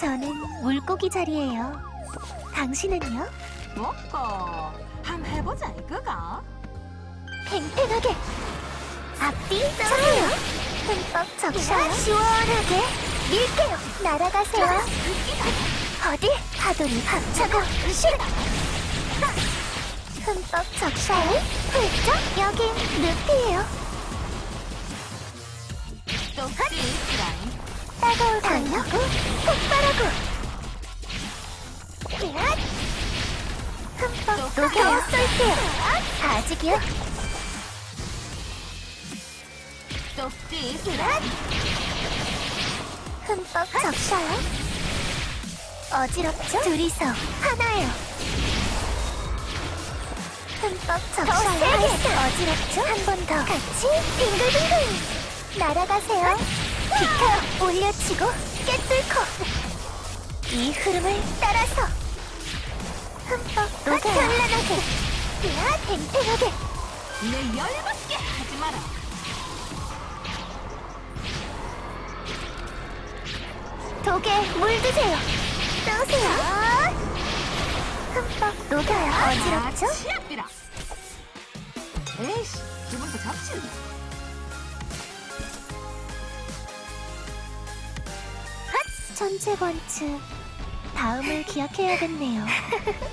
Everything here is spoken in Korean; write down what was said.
저는 물고기 자리예요. 당신은요? 먹고 한번 해보자 이거가 팽팽하게 앞뒤 서세요. 흠뻑 적셔요. 시원하게 밀게요. 날아가세요. 어디 파도를 박차고 싫다. 흠뻑 적셔요. 훌쩍 여긴 늪이에요. 똑띠라잉 따가운 강력고 폭발하고. 야! 흠뻑 녹여요. 쏠게요 아직이요? 흠뻑 적셔요. 어지럽죠? 둘이서 하나예요 흠뻑 적셔요. 어지럽죠? 한 번 더. 같이 빙글빙글 날아가세요. 비켜요 올려치고 깨뚫고 이 흐름을 따라서 흠뻑 현란하게 야 팽팽하게. 내 열받게 하지 마라. 독에 물드세요. 떠오세요. 흠뻑 녹아요 어지럽죠? 에이씨 기분도 잡치네 천체 번츠 다음을 기억해야겠네요